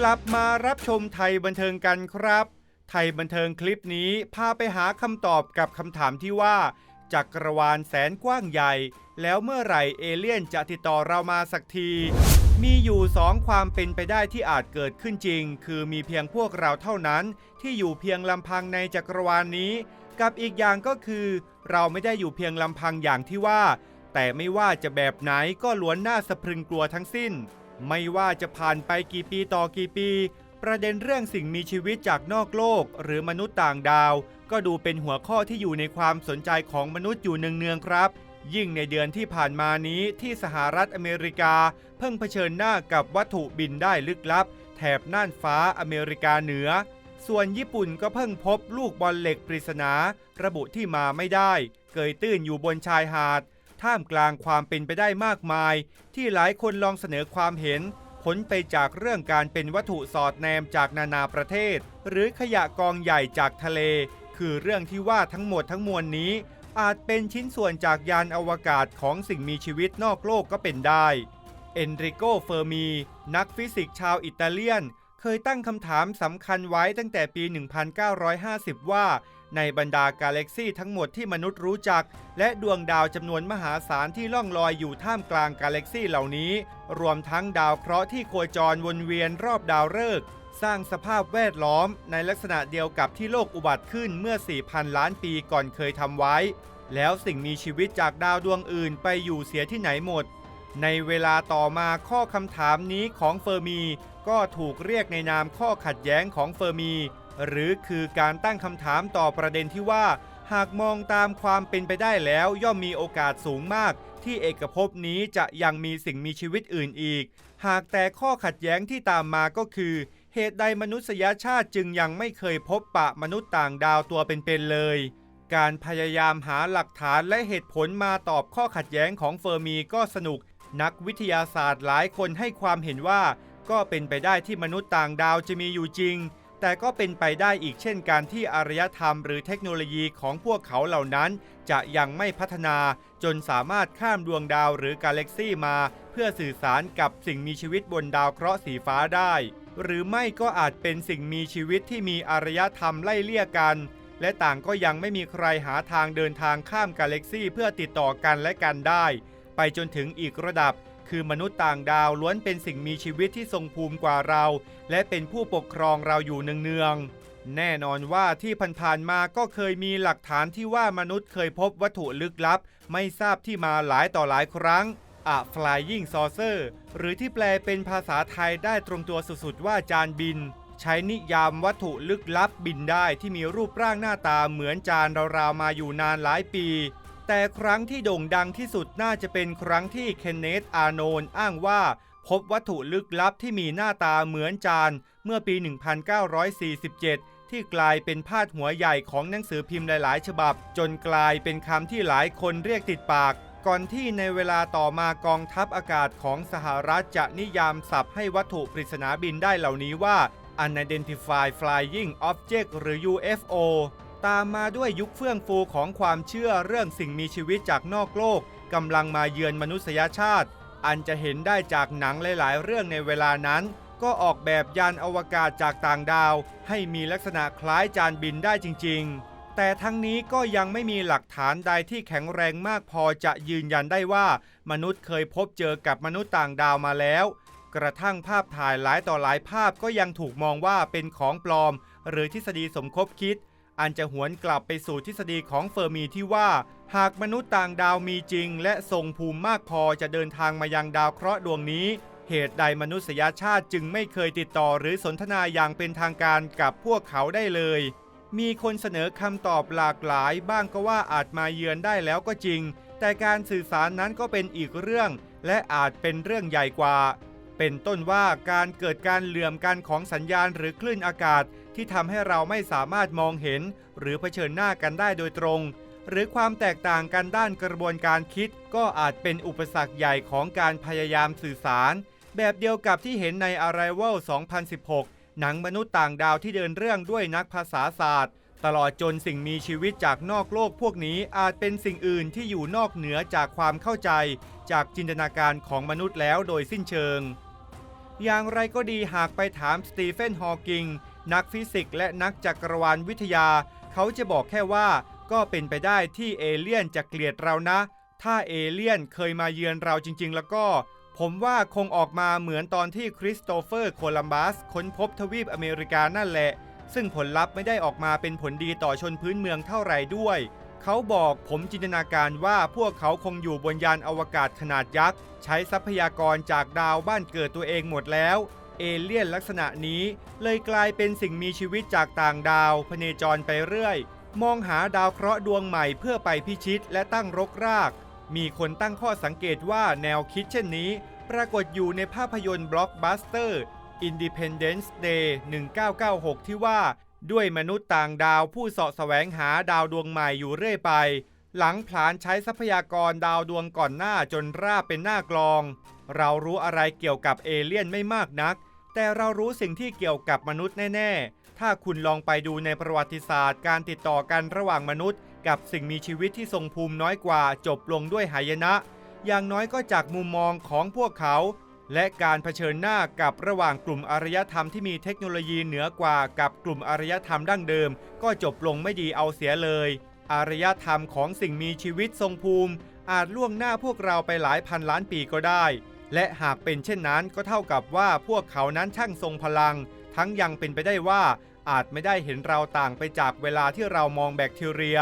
กลับมารับชมไทยบันเทิงกันครับ ไทยบันเทิงคลิปนี้พาไปหาคำตอบกับคำถามที่ว่าจักรวาลแสนกว้างใหญ่ แล้วเมื่อไหร่เอเลี่ยนจะติดต่อเรามาสักที มีอยู่สองความเป็นไปได้ที่อาจเกิดขึ้นจริง คือมีเพียงพวกเราเท่านั้นที่อยู่เพียงลำพังในจักรวาลนี้ กับอีกอย่างก็คือ เราไม่ได้อยู่เพียงลำพังอย่างที่ว่า แต่ไม่ว่าจะแบบไหนก็ล้วนน่าสะพรึงกลัวทั้งสิ้น ไม่ว่าจะผ่านไปกี่ปีต่อกี่ปี ประเด็นเรื่องสิ่งมีชีวิตจากนอกโลก หรือมนุษย์ต่างดาว ก็ดูเป็นหัวข้อที่อยู่ในความสนใจของมนุษย์อยู่เนืองๆครับ ยิ่งในเดือนที่ผ่านมานี้ที่สหรัฐอเมริกา เพิ่งเผชิญหน้ากับวัตถุบินได้ลึกลับ แถบน่านฟ้าอเมริกาเหนือ ส่วนญี่ปุ่นก็เพิ่งพบลูกบอลเหล็กปริศนา ระบุที่มาไม่ได้ เกยตื้นอยู่บนชายหาด ท่ามกลางความเป็นไปได้มากมาย ที่หลายคนลองเสนอความเห็นผลไปจากเรื่องการเป็นวัตถุสอดแนมจากนานาประเทศ หรือขยะกองใหญ่จากทะเล คือเรื่องที่ว่าทั้งหมดทั้งมวลนี้ อาจเป็นชิ้นส่วนจากยานอวกาศของสิ่งมีชีวิตนอกโลกก็เป็นได้ เอนริโกเฟอร์มี นักฟิสิกส์ชาวอิตาเลียน เคยตั้งคำถามสำคัญไว้ตั้งแต่ปี 1950 ว่าในบรรดากาแล็กซี่ทั้งหมดที่มนุษย์รู้จัก และดวงดาวจำนวนมหาศาลที่ล่องลอยอยู่ท่ามกลางกาแล็กซี่เหล่านี้ รวมทั้งดาวเคราะห์ที่โคจรวนเวียนรอบดาวฤกษ์สร้างสภาพแวดล้อมในลักษณะเดียวกับที่โลกอุบัติขึ้นเมื่อ 4,000 ล้านปีก่อนเคยทำไว้ แล้วสิ่งมีชีวิตจากดาวดวงอื่นไปอยู่เสียที่ไหนหมด ในเวลาต่อมาข้อคำถามนี้ของเฟอร์มี ก็ถูกเรียกในนามข้อขัดแย้งของเฟอร์มี หรือคือการตั้งคำถามต่อประเด็นที่ว่า หากมองตามความเป็นไปได้แล้วย่อมมีโอกาสสูงมาก ที่เอกภพนี้จะยังมีสิ่งมีชีวิตอื่นอีก หากแต่ข้อขัดแย้งที่ตามมาก็คือ เหตุใดมนุษยชาติจึงยังไม่เคยพบปะมนุษย์ต่างดาวตัวเป็นๆเลย การพยายามหาหลักฐานและเหตุผลมาตอบข้อขัดแย้งของเฟอร์มีก็สนุก นักวิทยาศาสตร์หลายคนให้ความเห็นว่า ก็เป็นไปได้ที่มนุษย์ต่างดาวจะมีอยู่จริง แต่ก็เป็นไปได้อีกเช่นการที่อารยธรรมหรือเทคโนโลยีของพวกเขาเหล่านั้น จะยังไม่พัฒนาจนสามารถข้ามดวงดาวหรือกาแล็กซี่มา เพื่อสื่อสารกับสิ่งมีชีวิตบนดาวเคราะห์สีฟ้าได้ หรือไม่ก็อาจเป็นสิ่งมีชีวิตที่มีอารยธรรมไล่เลี่ยกัน และต่างก็ยังไม่มีใครหาทางเดินทางข้ามกาแล็กซี่เพื่อติดต่อกันและกันได้ ไปจนถึงอีกระดับ คือมนุษย์ต่างดาวล้วนเป็นสิ่งมีชีวิตที่ทรงภูมิกว่าเรา และเป็นผู้ปกครองเราอยู่เนืองๆแน่นอนว่าที่ผ่านๆมาก็เคยมีหลักฐานที่ว่ามนุษย์เคยพบวัตถุลึกลับ ไม่ทราบที่มาหลายต่อหลายครั้ง A Flying Saucer หรือที่แปลเป็นภาษาไทยได้ตรงตัวสุดๆว่าจานบิน ใช้นิยามวัตถุลึกลับบินได้ที่มีรูปร่างหน้าตาเหมือนจานราวๆมาอยู่นานหลายปี แต่ครั้งที่โด่งดังที่สุดน่าจะเป็นครั้งที่เคนเนธอาโนนอ้างว่า พบวัตถุลึกลับที่มีหน้าตาเหมือนจานเมื่อปี 1947 ที่กลายเป็นพาดหัวใหญ่ของหนังสือพิมพ์หลาย ๆ ฉบับ จนกลายเป็นคำที่หลายคนเรียกติดปาก ก่อนที่ในเวลาต่อมากองทัพอากาศของสหรัฐจะนิยามศัพท์ให้วัตถุปริศนาบินได้เหล่านี้ว่า Unidentified Flying Object หรือ UFO ตามมาด้วยยุคเฟื่องฟูของความเชื่อเรื่องสิ่งมีชีวิตจากนอกโลกกำลังมาเยือนมนุษยชาติ อันจะเห็นได้จากหนังหลายๆ เรื่องในเวลานั้น ก็ออกแบบยานอวกาศจากต่างดาว ให้มีลักษณะคล้ายจานบินได้จริง ๆ แต่ทั้งนี้ก็ยังไม่มีหลักฐานใดที่แข็งแรงมากพอจะยืนยันได้ว่า มนุษย์เคยพบเจอกับมนุษย์ต่างดาวมาแล้ว กระทั่งภาพถ่ายหลายต่อหลายภาพก็ยังถูกมองว่าเป็นของปลอม หรือทฤษฎีสมคบคิด อันจะหวนกลับไปสู่ทฤษฎีของเฟอร์มีที่ว่า หากมนุษย์ต่างดาวมีจริง และทรงภูมิมากพอจะเดินทางมายังดาวเคราะห์ดวงนี้ เหตุใดมนุษยชาติจึงไม่เคยติดต่อหรือสนทนาอย่างเป็นทางการกับพวกเขาได้เลย มีคนเสนอคำตอบหลากหลาย บ้างก็ว่าอาจมาเยือนได้แล้วก็จริง แต่การสื่อสารนั้นก็เป็นอีกเรื่อง และอาจเป็นเรื่องใหญ่กว่า เป็นต้นว่าการเกิดการเหลื่อมกันของสัญญาณหรือคลื่นอากาศ ที่ทำให้เราไม่สามารถมองเห็น หรือเผชิญหน้ากันได้โดยตรง หรือความแตกต่างกันด้านกระบวนการคิด ก็อาจเป็นอุปสรรคใหญ่ของการพยายามสื่อสาร แบบเดียวกับที่เห็นใน Arrival 2016 หนังมนุษย์ต่างดาวที่เดินเรื่องด้วยนักภาษาศาสตร์ ตลอดจนสิ่งมีชีวิตจากนอกโลกพวกนี้อาจเป็นสิ่งอื่นที่อยู่นอกเหนือจากความเข้าใจ จากจินตนาการของมนุษย์แล้วโดยสิ้นเชิงอย่างไรก็ดีหากไปถามสตีเฟน ฮอว์กิง นักฟิสิกส์และนักจักรวาลวิทยา เขาจะบอกแค่ว่า ก็เป็นไปได้ที่เอเลี่ยนจะเกลียดเรานะ ถ้าเอเลี่ยนเคยมาเยือนเราจริง ๆ แล้วก็ ผมว่าคงออกมาเหมือนตอนที่คริสโตเฟอร์โคลัมบัสค้นพบทวีปอเมริกานั่นแหละ ซึ่งผลลัพธ์ไม่ได้ออกมาเป็นผลดีต่อชนพื้นเมืองเท่าไหร่ด้วย เขาบอกผมจินตนาการว่าพวกเขาคงอยู่บนยานอวกาศขนาดยักษ์ ใช้ทรัพยากรจากดาวบ้านเกิดตัวเองหมดแล้ว เอเลี่ยนลักษณะนี้เลยกลายเป็นสิ่งมีชีวิตจากต่างดาวพเนจรไปเรื่อย มองหาดาวเคราะห์ดวงใหม่เพื่อไปพิชิตและตั้งรกราก มีคนตั้งข้อสังเกตว่าแนวคิดเช่นนี้ ปรากฏอยู่ในภาพยนตร์บล็อกบัสเตอร์ Independence Day 1996 ที่ว่า ด้วยมนุษย์ต่างดาวผู้เสาะแสวงหาดาวดวงใหม่อยู่เรื่อยไป หลังผลาญใช้ทรัพยากรดาวดวงก่อนหน้าจนราบเป็นหน้ากลอง เรารู้อะไรเกี่ยวกับเอเลี่ยนไม่มากนัก แต่เรารู้สิ่งที่เกี่ยวกับมนุษย์แน่ ๆ ถ้าคุณลองไปดูในประวัติศาสตร์ การติดต่อกันระหว่างมนุษย์ กับสิ่งมีชีวิตที่ทรงภูมิน้อยกว่าจบลงด้วยหายนะ อย่างน้อยก็จากมุมมองของพวกเขา และการเผชิญหน้ากับระหว่างกลุ่มอารยธรรมที่มีเทคโนโลยีเหนือกว่ากับกลุ่มอารยธรรมดั้งเดิม ก็จบลงไม่ดีเอาเสียเลย อารยธรรมของสิ่งมีชีวิตทรงภูมิ อาจล่วงหน้าพวกเราไปหลายพันล้านปีก็ได้ และหากเป็นเช่นนั้นก็เท่ากับว่าพวกเขานั้นช่างทรงพลัง ทั้งยังเป็นไปได้ว่าอาจไม่ได้เห็นเราต่างไปจากเวลาที่เรามองแบคทีเรีย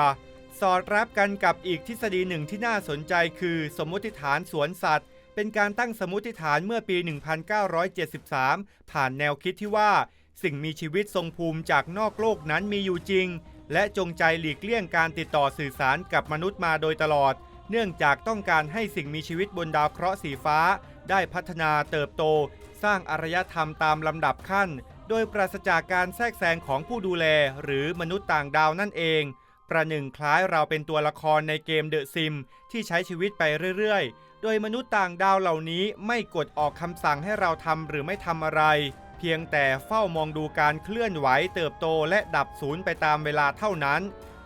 สอดรับกันกับอีกทฤษฎีหนึ่งที่น่าสนใจคือสมมติฐานสวนสัตว์ เป็นการตั้งสมมติฐานเมื่อปี 1973 ผ่านแนวคิดที่ว่า สิ่งมีชีวิตทรงภูมิจากนอกโลกนั้นมีอยู่จริง และจงใจหลีกเลี่ยงการติดต่อสื่อสารกับมนุษย์มาโดยตลอด เนื่องจากต้องการให้สิ่งมีชีวิตบนดาวเคราะห์สีฟ้า ได้พัฒนาเติบโต สร้างอารยธรรมตามลำดับขั้น โดยปราศจากการแทรกแซงของผู้ดูแลหรือมนุษย์ต่างดาวนั่นเอง ประหนึ่งคล้ายเราเป็นตัวละครในเกมเดอะซิมที่ใช้ชีวิตไปเรื่อยๆ โดยมนุษย์ต่างดาวเหล่านี้ไม่กดออกคำสั่งให้เราทำหรือไม่ทำอะไร เพียงแต่เฝ้ามองดูการเคลื่อนไหวเติบโตและดับสูญไปตามเวลาเท่านั้น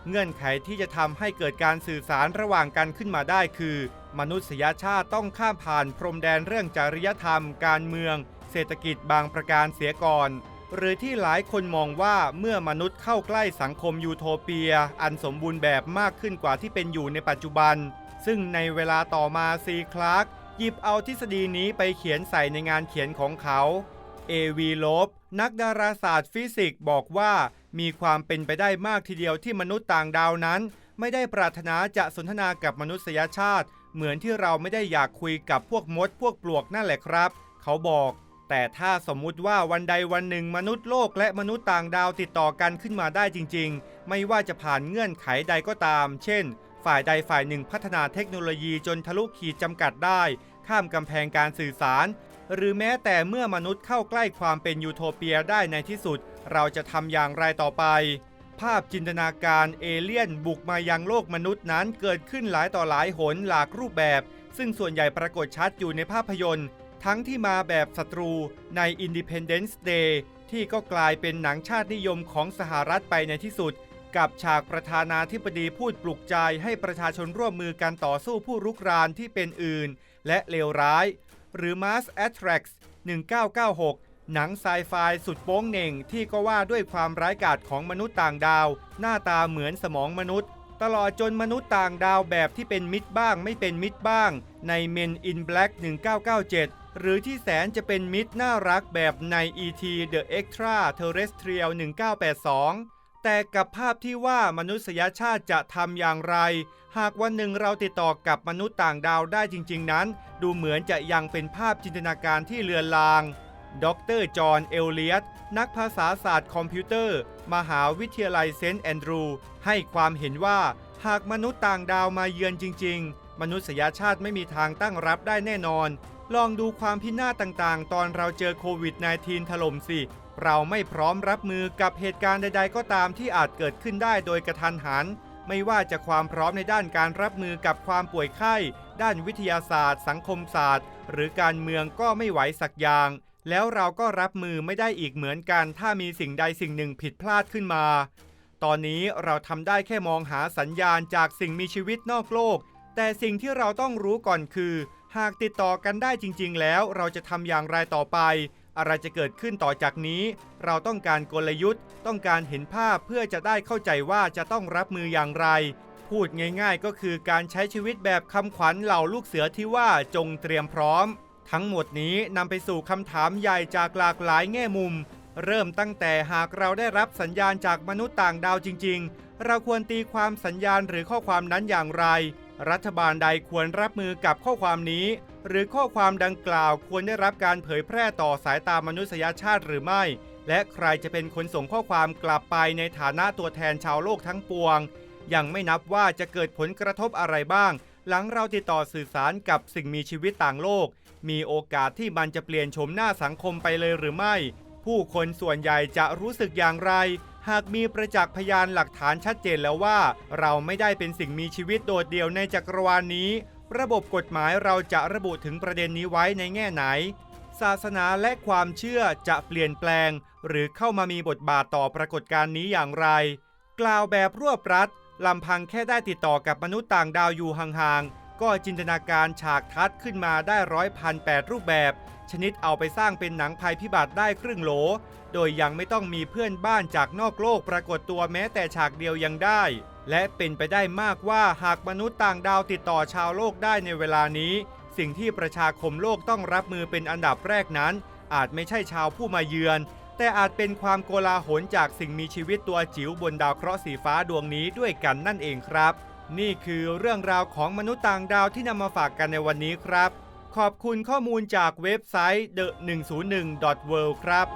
เงื่อนไขที่จะทำให้เกิดการสื่อสารระหว่างกันขึ้นมาได้คือ มนุษยชาติต้องข้ามผ่านพรมแดนเรื่องจริยธรรม การเมือง เศรษฐกิจบางประการเสียก่อน หรือที่หลายคนมองว่าเมื่อมนุษย์เข้าใกล้สังคมยูโทเปีย อันสมบูรณ์แบบมากขึ้นกว่าที่เป็นอยู่ในปัจจุบัน ซึ่งในเวลาต่อมาซีคลาร์กหยิบเอาทฤษฎีนี้ไปเขียนใส่ในงานเขียนของเขาเอวีโลบนักดาราศาสตร์ฟิสิกส์บอกว่ามีความเป็นไปได้มากทีเดียวที่มนุษย์ต่างดาวนั้น ไม่ได้ปรารถนาจะสนทนากับมนุษยชาติ เหมือนที่เราไม่ได้อยากคุยกับพวกมดพวกปลวกนั่นแหละครับ เขาบอก แต่ถ้าสมมุติว่าวันใดวันหนึ่งมนุษย์โลกและมนุษย์ต่างดาวติดต่อกันขึ้นมาได้จริง ๆ ไม่ว่าจะผ่านเงื่อนไขใดก็ตาม เช่น ฝ่ายใดฝ่ายหนึ่งพัฒนาเทคโนโลยีจนทะลุขีดจำกัดได้ ข้ามกำแพงการสื่อสาร หรือแม้แต่เมื่อมนุษย์เข้าใกล้ความเป็นยูโทเปียได้ในที่สุด เราจะทำอย่างไรต่อไป ภาพจินตนาการเอเลี่ยนบุกมายังโลกมนุษย์นั้นเกิดขึ้นหลายต่อหลายหนหลากรูปแบบ ซึ่งส่วนใหญ่ปรากฏชัดอยู่ในภาพยนตร์ ทั้งที่มาแบบศัตรูใน Independence Day ที่ก็กลายเป็นหนังชาตินิยมของสหรัฐไปในที่สุด กับฉากประธานาธิบดีพูดปลุกใจให้ประชาชนร่วมมือกันต่อสู้ผู้รุกรานที่เป็นอื่น และเลวร้าย หรือ Mars Attacks 1996 หนังไซไฟสุดโป้งเหน่งที่ก็ว่าด้วยความร้ายกาจของมนุษย์ต่างดาว หน้าตาเหมือนสมองมนุษย์ ตลอดจนมนุษย์ต่างดาวแบบที่เป็นมิตรบ้างไม่เป็นมิตรบ้าง ใน Men in Black 1997 หรือที่แสนจะเป็นมิตรน่ารักแบบใน E.T. The Extra Terrestrial 1982แต่กับภาพที่ว่ามนุษยชาติจะทำอย่างไร หากวันหนึ่งเราติดต่อกับมนุษย์ต่างดาวได้จริง ๆ นั้น ดูเหมือนจะยังเป็นภาพจินตนาการที่เลือนลาง ดรจอห์น เอลเลียต นักภาษาศาสตร์คอมพิวเตอร์ มหาวิทยาลัยเซนต์แอนดรู ให้ความเห็นว่าหากมนุษย์ต่างดาวมาเยือนจริง ๆ มนุษยชาติไม่มีทางตั้งรับได้แน่นอน ลองดูความพินาศต่างๆ ตอนเราเจอโควิด -19 ถล่มสิ เราไม่พร้อมรับมือกับเหตุการณ์ใด ๆ ก็ตามที่อาจเกิดขึ้นได้โดยกระทันหัน ไม่ว่าจะความพร้อมในด้านการรับมือกับความป่วยไข้ ด้านวิทยาศาสตร์ สังคมศาสตร์ หรือการเมืองก็ไม่ไหวสักอย่าง แล้วเราก็รับมือไม่ได้อีกเหมือนกัน ถ้ามีสิ่งใดสิ่งหนึ่งผิดพลาดขึ้นมา ตอนนี้เราทำได้แค่มองหาสัญญาณจากสิ่งมีชีวิตนอกโลก แต่สิ่งที่เราต้องรู้ก่อนคือ หากติดต่อกันได้จริง ๆ แล้วเราจะทำอย่างไรต่อไป อะไรจะเกิดขึ้นต่อจากนี้ เราต้องการกลยุทธ์ ต้องการเห็นภาพเพื่อจะได้เข้าใจว่าจะต้องรับมืออย่างไร พูดง่าย ๆ ก็คือการใช้ชีวิตแบบคำขวัญเหล่าลูกเสือที่ว่าจงเตรียมพร้อม ทั้งหมดนี้นำไปสู่คำถามใหญ่จากหลากหลายแง่มุม เริ่มตั้งแต่หากเราได้รับสัญญาณจากมนุษย์ต่างดาวจริง ๆ เราควรตีความสัญญาณหรือข้อความนั้นอย่างไร รัฐบาลใดควรรับมือกับข้อความนี้ หรือข้อความดังกล่าวควรได้รับการเผยแพร่ต่อสายตามนุษยชาติหรือไม่ และใครจะเป็นคนส่งข้อความกลับไปในฐานะตัวแทนชาวโลกทั้งปวง ยังไม่นับว่าจะเกิดผลกระทบอะไรบ้าง หลังเราติดต่อสื่อสารกับสิ่งมีชีวิตต่างโลก มีโอกาสที่มันจะเปลี่ยนโฉมหน้าสังคมไปเลยหรือไม่ ผู้คนส่วนใหญ่จะรู้สึกอย่างไร หากมีประจักษ์พยานหลักฐานชัดเจนแล้วว่า เราไม่ได้เป็นสิ่งมีชีวิตโดดเดี่ยวในจักรวาลนี้ ระบบกฎหมายเราจะระบุถึงประเด็นนี้ไว้ในแง่ไหน ศาสนาและความเชื่อจะเปลี่ยนแปลง หรือเข้ามามีบทบาทต่อปรากฏการณ์นี้อย่างไร กล่าวแบบรวบรัดลำพังแค่ได้ติดต่อกับมนุษย์ต่างดาวอยู่ห่างๆ ก็จินตนาการฉากทัดขึ้นมาได้ร้อยพันแปดรูปแบบ ชนิดเอาไปสร้างเป็นหนังภัยพิบัติได้ครึ่งโหล โดยยังไม่ต้องมีเพื่อนบ้านจากนอกโลกปรากฏตัวแม้แต่ฉากเดียวยังได้ และเป็นไปได้มากว่าหากมนุษย์ต่างดาวติดต่อชาวโลกได้ในเวลานี้ สิ่งที่ประชาคมโลกต้องรับมือเป็นอันดับแรกนั้น อาจไม่ใช่ชาวผู้มาเยือน แต่อาจเป็นความโกลาหลจากสิ่งมีชีวิตตัวจิ๋วบนดาวเคราะห์สีฟ้าดวงนี้ด้วยกันนั่นเองครับ นี่คือเรื่องราวของมนุษย์ต่างดาวที่นำมาฝากกันในวันนี้ครับ ขอบคุณข้อมูลจากเว็บไซต์ the101.world ครับ